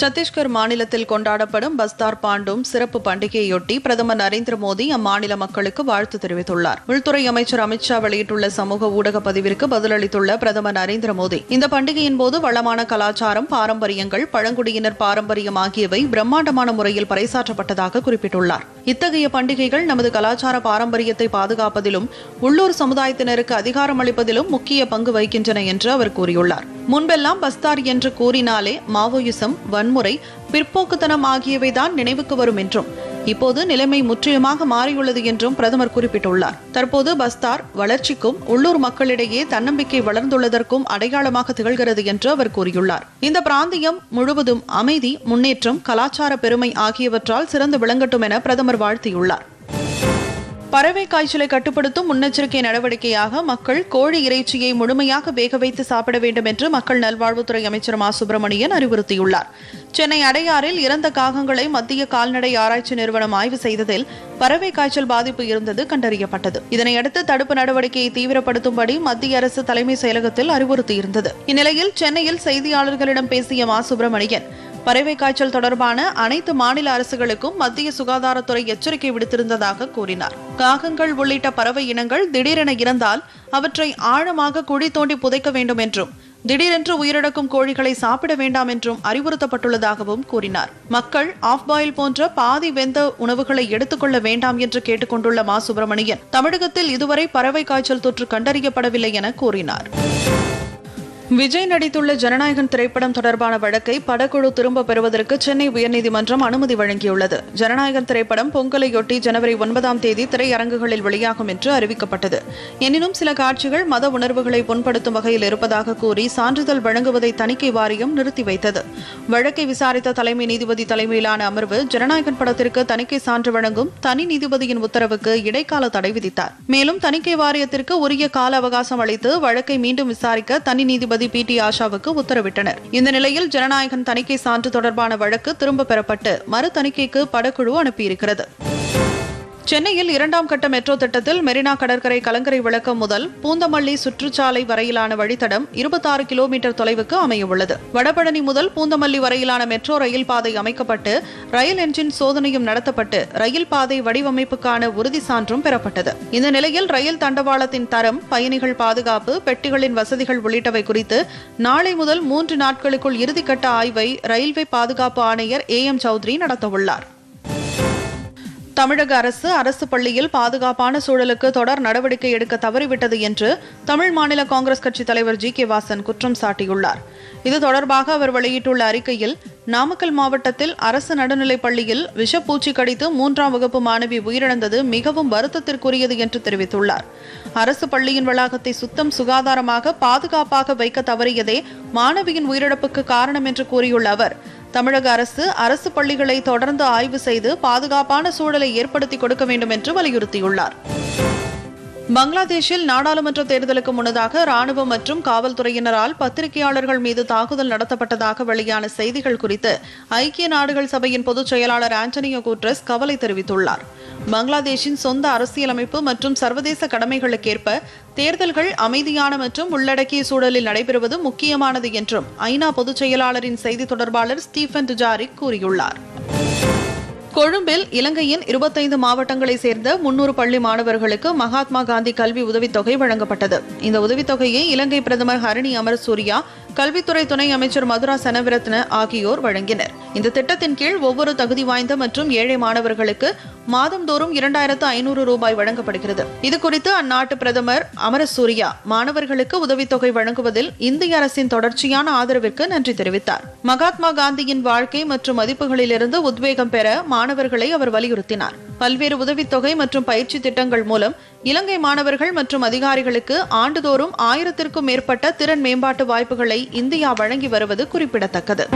சத்தீஸ்கர் மாநிலத்தில் கொண்டாடப்படும் பஸ்தார் பாண்டும் சிறப்பு பண்டிகையொட்டி பிரதமர் நரேந்திர மோடி அம்மாநில மக்களுக்கு வாழ்த்து தெரிவித்துள்ளார். உள்துறை அமைச்சர் அமித்ஷா வெளியிட்டுள்ள சமூக ஊடக பதிவிற்கு பதிலளித்துள்ள பிரதமர் நரேந்திர மோடி இந்த பண்டிகையின் போது வளமான கலாச்சாரம் பாரம்பரியங்கள் பழங்குடியினர் பாரம்பரியம் ஆகியவை பிரம்மாண்டமான முறையில் பறைசாற்றப்பட்டதாக குறிப்பிட்டுள்ளார். இத்தகைய பண்டிகைகள் நமது கலாச்சார பாரம்பரியத்தை பாதுகாப்பதிலும் உள்ளூர் சமுதாயத்தினருக்கு அதிகாரம் அளிப்பதிலும் முக்கிய பங்கு வகிக்கின்றன என்று அவர் கூறியுள்ளார். முன்பெல்லாம் பஸ்தார் என்று கூறினாலே மாவோயிசம் வன்முறை பிற்போக்குத்தனம் ஆகியவைதான் நினைவுக்கு வரும் என்றும் இப்போது நிலைமை முற்றிலுமாக மாறியுள்ளது என்றும் பிரதமர் குறிப்பிட்டுள்ளார். தற்போது பஸ்தார் வளர்ச்சிக்கும் உள்ளூர் மக்களிடையே தன்னம்பிக்கை வளர்ந்துள்ளதற்கும் அடையாளமாக திகழ்கிறது என்று அவர் கூறியுள்ளார். இந்த பிராந்தியம் முழுவதும் அமைதி முன்னேற்றம் கலாச்சார பெருமை ஆகியவற்றால் சிறந்து விளங்கட்டும் என பிரதமர் வாழ்த்தியுள்ளார். பறவை காய்ச்சலை கட்டுப்படுத்தும் முன்னெச்சரிக்கை நடவடிக்கையாக மக்கள் கோழி இறைச்சியை முழுமையாக வேக வைத்து சாப்பிட வேண்டும் என்று மக்கள் நல்வாழ்வுத்துறை அமைச்சர் மா. சுப்பிரமணியன் அறிவுறுத்தியுள்ளார். சென்னை அடையாறில் இறந்த காகங்களை மத்திய கால்நடை ஆராய்ச்சி நிறுவனம் ஆய்வு செய்ததில் பறவை காய்ச்சல் பாதிப்பு இருந்தது கண்டறியப்பட்டது. இதனையடுத்து தடுப்பு நடவடிக்கையை தீவிரப்படுத்தும்படி மத்திய அரசு தலைமை செயலகத்தில் அறிவுறுத்தியிருந்தது. இந்நிலையில் சென்னையில் செய்தியாளர்களிடம் பேசிய மா. சுப்பிரமணியன் பறவை காய்ச்சல் தொடர்பான அனைத்து மாநில அரசுகளுக்கும் மத்திய சுகாதாரத்துறை எச்சரிக்கை விடுத்திருந்ததாக கூறினார். காகங்கள் உள்ளிட்ட பறவை இனங்கள் திடீரென இறந்தால் அவற்றை ஆழமாக குழி தோண்டி புதைக்க வேண்டும் என்றும் திடீரென்று உயிரிழக்கும் கோழிகளை சாப்பிட வேண்டாம் என்றும் அறிவுறுத்தப்பட்டுள்ளதாகவும் கூறினார். மக்கள் ஆஃப் பாயில் போன்ற பாதி வெந்த உணவுகளை எடுத்துக்கொள்ள வேண்டாம் என்று கேட்டுக்கொண்டுள்ள மா சுப்பிரமணியன் தமிழகத்தில் இதுவரை பறவை காய்ச்சல் தொற்று கண்டறியப்படவில்லை என கூறினார். விஜய் நடித்துள்ள ஜனநாயகன் திரைப்படம் தொடர்பான வழக்கை படக்குழு திரும்ப பெறுவதற்கு சென்னை உயர்நீதிமன்றம் அனுமதி வழங்கியுள்ளது. ஜனநாயகன் திரைப்படம் பொங்கலையொட்டி ஜனவரி ஒன்பதாம் தேதி திரையரங்குகளில் வெளியாகும் என்று அறிவிக்கப்பட்டது. எனினும் சில காட்சிகள் மத உணர்வுகளை புண்படுத்தும் வகையில் இருப்பதாக கூறி சான்றிதழ் வழங்குவதை தணிக்கை வாரியம் நிறுத்தி வைத்தது. வழக்கை விசாரித்த தலைமை நீதிபதி தலைமையிலான அமர்வு ஜனநாயகன் படத்திற்கு தணிக்கை சான்று வழங்கும் தனி நீதிபதியின் உத்தரவுக்கு இடைக்கால தடை விதித்தார். மேலும் தணிக்கை வாரியத்திற்கு உரிய கால அவகாசம் அளித்து வழக்கை மீண்டும் விசாரிக்க தனி நீதிபதி நீதிபதி பி டி ஆஷாவுக்கு உத்தரவிட்டனர். இந்த நிலையில் ஜனநாயகன் தணிக்கை சான்று தொடர்பான வழக்கு திரும்ப பெறப்பட்டு மறு தணிக்கைக்கு படக்குழு அனுப்பியிருக்கிறது. சென்னையில் இரண்டாம் கட்ட மெட்ரோ திட்டத்தில் மெரினா கடற்கரை கலங்கரை விளக்கம் முதல் பூந்தமல்லி சுற்றுச்சாலை வரையிலான வழித்தடம் இருபத்தாறு கிலோமீட்டர் தொலைவுக்கு அமையவுள்ளது. வடபழனி முதல் பூந்தமல்லி வரையிலான மெட்ரோ ரயில் பாதை அமைக்கப்பட்டு ரயில் என்ஜின் சோதனையும் நடத்தப்பட்டு ரயில் பாதை வடிவமைப்புக்கான உறுதி சான்றும் பெறப்பட்டது. இந்த நிலையில் ரயில் தண்டவாளத்தின் தரம் பயணிகள் பாதுகாப்பு பெட்டிகளின் வசதிகள் உள்ளிட்டவை குறித்து நாளை முதல் மூன்று நாட்களுக்குள் இறுதிக்கட்ட ஆய்வை ரயில்வே பாதுகாப்பு ஆணையர் ஏ எம் சௌத்ரி நடத்தவுள்ளார். தமிழக அரசு அரசு பள்ளியில் பாதுகாப்பான சூழலுக்கு தொடர் நடவடிக்கை எடுக்க தவறிவிட்டது என்று தமிழ் மாநில காங்கிரஸ் கட்சி தலைவர் ஜி. கே. வாசன் குற்றம் சாட்டியுள்ளார். இது தொடர்பாக அவர் வெளியிட்டுள்ள அறிக்கையில் நாமக்கல் மாவட்டத்தில் அரசு நடுநிலைப் பள்ளியில் விஷப்பூச்சி கடித்து மூன்றாம் வகுப்பு மாணவி உயிரிழந்தது மிகவும் வருத்தத்திற்குரியது என்று தெரிவித்துள்ளார். அரசு பள்ளியின் வளாகத்தை சுத்தம் சுகாதாரமாக பாதுகாப்பாக வைக்க தவறியதே மாணவியின் உயிரிழப்புக்கு காரணம் என்று கூறியுள்ள அவர் தமிழக அரசு அரசு பள்ளிகளை தொடர்ந்து ஆய்வு செய்து பாதுகாப்பான சூழலை ஏற்படுத்தி கொடுக்க வேண்டும் என்று வலியுறுத்தியுள்ளார். பங்களாதேஷில் நாடாளுமன்ற தேர்தலுக்கு முன்னதாக ராணுவம் மற்றும் காவல்துறையினரால் பத்திரிகையாளர்கள் மீது தாக்குதல் நடத்தப்பட்டதாக வெளியான செய்திகள் குறித்து ஐக்கிய நாடுகள் சபையின் பொதுச் செயலாளர் ஆண்டனியோ குட்ரஸ் கவலை தெரிவித்துள்ளார். பங்களாதேஷின் சொந்த அரசியலமைப்பு மற்றும் சர்வதேச கடமைகளுக்கேற்ப தேர்தல்கள் அமைதியான மற்றும் உள்ளடக்கிய சூழலில் நடைபெறுவது முக்கியமானது என்றும் ஐநா பொதுச் செயலாளரின் செய்தி தொடர்பாளர் ஸ்டீஃபன் டுஜாரிக் கூறியுள்ளார். கொழும்பில் இலங்கையின் இருபத்தைந்து மாவட்டங்களை சேர்ந்த முன்னூறு பள்ளி மாணவர்களுக்கு மகாத்மா காந்தி கல்வி உதவித்தொகை வழங்கப்பட்டது. இந்த உதவித்தொகையை இலங்கை பிரதமர் ஹரணி அமர்சூரியா கல்வித்துறை துணை அமைச்சர் மதுரா செனவிரத்ன ஆகியோர் வழங்கினர். இந்த திட்டத்தின் கீழ் ஒவ்வொரு தகுதி வாய்ந்த மற்றும் ஏழை மாணவர்களுக்கு மாதந்தோறும் இரண்டாயிரத்து ஐநூறு ரூபாய் வழங்கப்படுகிறது. இதுகுறித்து அந்நாட்டு பிரதமர் அமரசூரியா மாணவர்களுக்கு உதவித்தொகை வழங்குவதில் இந்திய அரசின் தொடர்ச்சியான ஆதரவிற்கு நன்றி தெரிவித்தார். மகாத்மா காந்தியின் வாழ்க்கை மற்றும் மதிப்புகளிலிருந்து உத்வேகம் பெற மாணவர்களை அவர் வலியுறுத்தினார். பல்வேறு உதவித்தொகை மற்றும் பயிற்சி திட்டங்கள் மூலம் இலங்கை மாணவர்கள் மற்றும் அதிகாரிகளுக்கு ஆண்டுதோறும் ஆயிரத்திற்கும் மேற்பட்ட திறன் மேம்பாட்டு வாய்ப்புகளை இந்தியா வழங்கி வருவது குறிப்பிடத்தக்கது.